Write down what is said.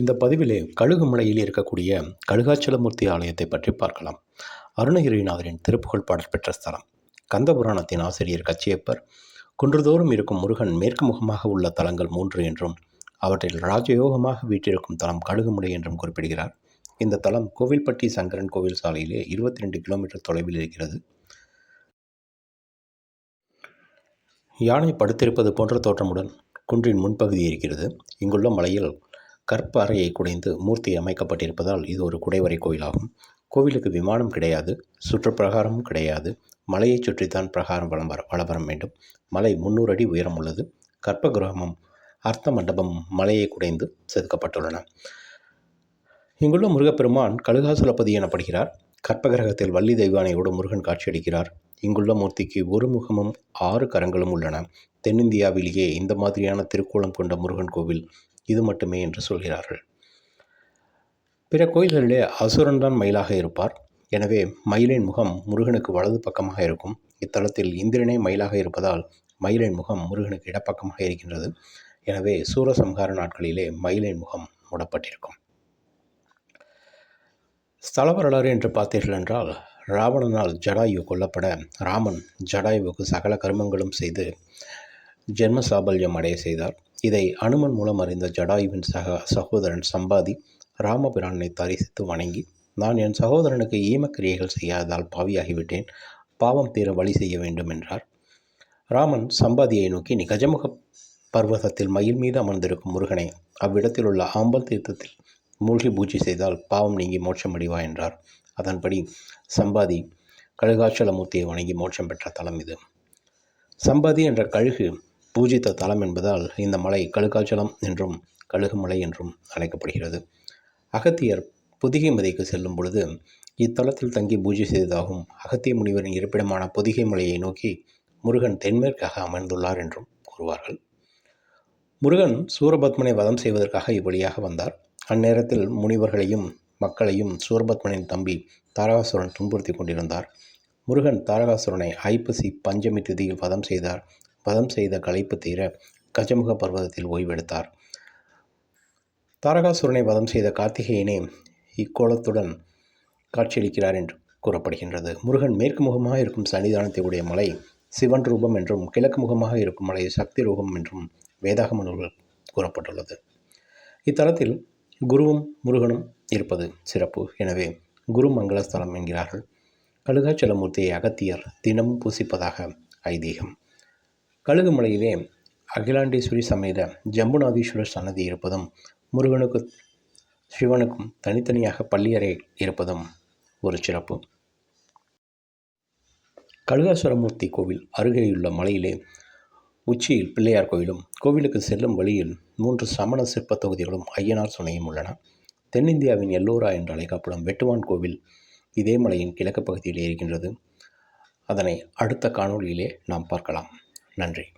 இந்த பதிவிலே கழுகுமலையில் இருக்கக்கூடிய கழுகாச்சலமூர்த்தி ஆலயத்தை பற்றி பார்க்கலாம். அருணகிரிநாதரின் திருப்புகழ் பாடல் பெற்ற ஸ்தலம். கந்தபுராணத்தின் ஆசிரியர் கச்சியப்பர் குன்றுதோறும் இருக்கும் முருகன் மேற்கு முகமாக உள்ள தலங்கள் மூன்று என்றும் அவற்றில் ராஜயோகமாக வீற்றிருக்கும் தலம் கழுகுமலை என்றும் குறிப்பிடுகிறார். இந்த தலம் கோவில்பட்டி சங்கரன் கோவில் சாலையிலே இருபத்தி ரெண்டு கிலோமீட்டர் தொலைவில் இருக்கிறது. யானை படுத்திருப்பது போன்ற தோற்றமுடன் குன்றின் முன்பகுதி இருக்கிறது. இங்குள்ள மலையில் கற்ப அறையை குடைந்து மூர்த்தி அமைக்கப்பட்டிருப்பதால் இது ஒரு குடைவரை கோயிலாகும். கோவிலுக்கு விமானம் கிடையாது சுற்றுப்பிரகாரமும் கிடையாது. மலையை சுற்றித்தான் பிரகாரம் வளம் வர வளவரம் வேண்டும். மலை முன்னூறு அடி உயரம் உள்ளது. கற்ப கிரகமும் அர்த்த மண்டபம் மலையை குடைந்து செதுக்கப்பட்டுள்ளன. இங்குள்ள முருகப்பெருமான் கழுகாசுலபதி எனப்படுகிறார். கற்பகிரகத்தில் வள்ளி தெய்வானையோடு முருகன் காட்சியளிக்கிறார். இங்குள்ள மூர்த்திக்கு ஒரு முகமும் ஆறு கரங்களும் உள்ளன. தென்னிந்தியாவிலேயே இந்த மாதிரியான திருக்கோலம் கொண்ட முருகன் கோவில் இது மட்டுமே என்று சொல்கிறார்கள். பிற கோயில்களிலே அசுரன் தான் மயிலாக இருப்பார். எனவே மயிலின் முகம் முருகனுக்கு வலது பக்கமாக இருக்கும். இத்தலத்தில் இந்திரனே மயிலாக இருப்பதால் மயிலின் முகம் முருகனுக்கு இடப்பக்கமாக இருக்கின்றது. எனவே சூரசம்ஹார நாட்களிலே மயிலின் முகம் மூடப்பட்டிருக்கும். ஸ்தல வரலாறு என்று பார்த்தீர்கள் என்றால் ராவணனால் ஜடாயு கொல்லப்பட ராமன் ஜடாயுவுக்கு சகல கருமங்களும் செய்து ஜென்ம சாபல்யம் அடைய செய்தார். இதை அனுமன் மூலம் அறிந்த ஜடாயுவின் சக சகோதரன் சம்பாதி ராமபிரானை தரிசித்து வணங்கி நான் என் சகோதரனுக்கு ஈமக்கிரியைகள் செய்யாததால் பாவியாகிவிட்டேன். பாவம் தீர வழி செய்ய வேண்டும் என்றார். ராமன் சம்பாதியை நோக்கி நிகஜமுக பர்வதத்தில் மயில் மீது அமர்ந்திருக்கும் முருகனை அவ்விடத்தில் உள்ள ஆம்பல் தீர்த்தத்தில் மூழ்கி பூஜை செய்தால் பாவம் நீங்கி மோட்சம் அடிவா என்றார். அதன்படி சம்பாதி கழுகாச்சலமூர்த்தியை வணங்கி மோட்சம் பெற்ற தலம் இது. சம்பாதி என்ற கழுகு பூஜித்த தலம் என்பதால் இந்த மலை கழுகாச்சலம் என்றும் கழுகுமலை என்றும் அழைக்கப்படுகிறது. அகத்தியர் புதிகை மதைக்கு செல்லும் பொழுது இத்தலத்தில் தங்கி பூஜை செய்ததாகவும் அகத்திய முனிவரின் இருப்பிடமான பொதிகை மலையை நோக்கி முருகன் தென்மேற்காக அமர்ந்துள்ளார் என்றும் கூறுவார்கள். முருகன் சூரபத்மனை வதம் செய்வதற்காக இவ்வழியாக வந்தார். அந்நேரத்தில் முனிவர்களையும் மக்களையும் சூரபத்மனின் தம்பி தாரகாசுரன் துன்புறுத்தி கொண்டிருந்தார். முருகன் தாரகாசுரனை ஐப்பசி பஞ்சமி திதியில் வதம் செய்தார். வதம் செய்த களைப்பு தீர கஜமுக பர்வதத்தில் ஓய்வெடுத்தார். தாரகாசுரனை வதம் செய்த கார்த்திகேயனே இக்கோலத்துடன் காட்சியளிக்கிறார் என்று கூறப்படுகின்றது. முருகன் மேற்கு முகமாக இருக்கும் சன்னிதானத்தை உடைய மலை சிவன் ரூபம் என்றும் கிழக்கு முகமாக இருக்கும் மலை சக்தி ரூபம் என்றும் வேதாகம நூல்கள் கூறப்பட்டுள்ளது. இத்தலத்தில் குருவும் முருகனும் இருப்பது சிறப்பு. எனவே குரு மங்களஸ்தலம் என்கிறார்கள். கழுகாச்சலமூர்த்தியை அகத்தியர் தினமும் பூசிப்பதாக ஐதீகம். கழுகுமலையிலே அகிலாண்டேஸ்வரி சமேத ஜம்புநாதீஸ்வரர் சன்னதி இருப்பதும் முருகனுக்கு சிவனுக்கும் தனித்தனியாக பள்ளியறை இருப்பதும் ஒரு சிறப்பு. கழுகாசுரமூர்த்தி கோவில் அருகேயுள்ள மலையிலே உச்சியில் பிள்ளையார் கோவிலும் கோவிலுக்கு செல்லும் வழியில் மூன்று சமண சிற்ப தொகுதிகளும் ஐயனார் சுனையும் உள்ளன. தென்னிந்தியாவின் எல்லோரா என்று அழைக்கப்படும் வெட்டுவான் கோவில் இதே மலையின் கிழக்கு பகுதியில் இருக்கின்றது. அதனை அடுத்த காணொளியிலே நாம் பார்க்கலாம். நன்றி.